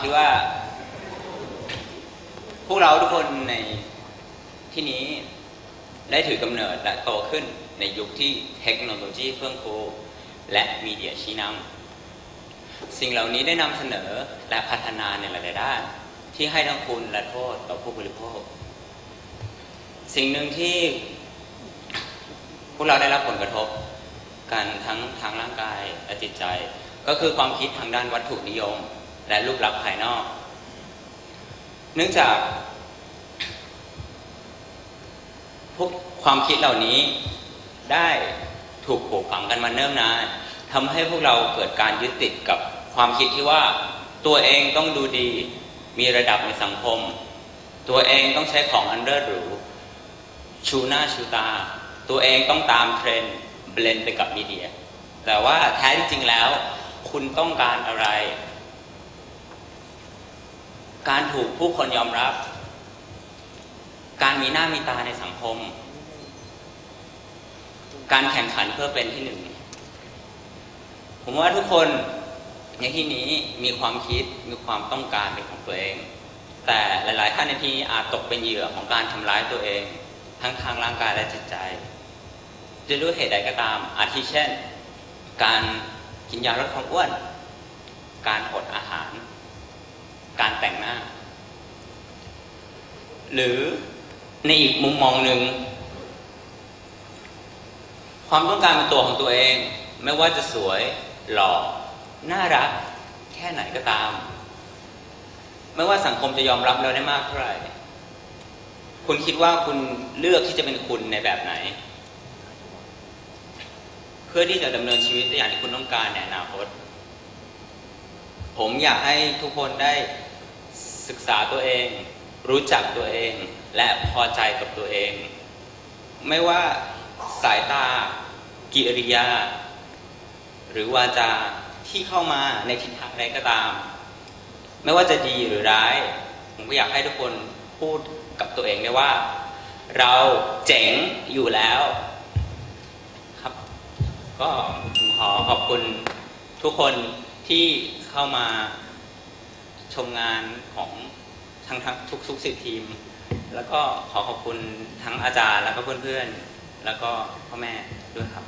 คิดว่า พวกเราทุกคนในที่นี้ได้ถือกำเนิดและโตขึ้นในยุคที่เทคโนโลยีเฟื่องฟู และมีเดียชี้นำสิ่งเหล่านี้ได้นำเสนอและพัฒนาในหลายๆด้าน ที่ให้ทั้งคุณและโทษต่อผู้บริโภค สิ่งหนึ่งที่พวกเราได้รับผลกระทบกันทั้งทางร่างกายและจิตใจ ก็คือความคิดทางด้านวัตถุนิยม และรูปลักษณ์ภายนอก เนื่องจากพวกความคิดเหล่านี้ได้ถูกปลูกฝังกันมาเนิ่มนานทำให้พวกเราเกิดการยึดติดกับความคิดที่ว่าตัวเองต้องดูดีมีระดับในสังคม ตัวเองต้องใช้ของอันเลิศหรูชูหน้าชูตา ตัวเองต้องตามเทรนด์เบลนไปกับมีเดีย แต่ว่าแท้จริงแล้ว คุณต้องการอะไร การถูกผู้คนยอมรับ การมีหน้ามีตาในสังคม การแข่งขันเพื่อเป็นที่หนึ่ง ผมว่าทุกคนในที่นี้มีความคิดมีความต้องการเป็นของตัวเอง แต่หลาย ๆ ท่านในที่นี้อาจตกเป็นเหยื่อของการทำร้ายตัวเอง ทั้งทางร่างกายและจิตใจจะด้วยเหตุใดก็ตาม อาทิเช่น การกินยาลดความอ้วน การอดอาหารการ แต่งหน้า หรือในอีกมุมมองหนึ่ง ความต้องการเป็นตัวของตัวเอง ไม่ว่าจะสวยหล่อน่ารัก แค่ไหนก็ตาม ไม่ว่าสังคมจะยอมรับเราได้มากเท่าไหร่คุณคิดว่าคุณเลือกที่จะเป็นคุณในแบบไหน เพื่อที่จะดำเนินชีวิตอย่างที่คุณต้องการในอนาคตผมอยากให้ทุกคนได้ ศึกษาตัวเอง รู้จักตัวเอง และพอใจกับตัวเอง ไม่ว่าสายตา กิริยา หรือวาจาที่เข้ามาในทิศทางใดก็ตาม ไม่ว่าจะดีหรือร้าย ผมก็อยากให้ทุกคนพูดกับตัวเองได้ว่า เราเจ๋งอยู่แล้วครับ ก็ขอขอบคุณทุกคนที่เข้ามา มงานของทั้งทั้งทุกทุกสิบทีม แล้วก็ขอขอบคุณทั้งอาจารย์แล้วก็เพื่อนๆ แล้วก็พ่อแม่ด้วยครับ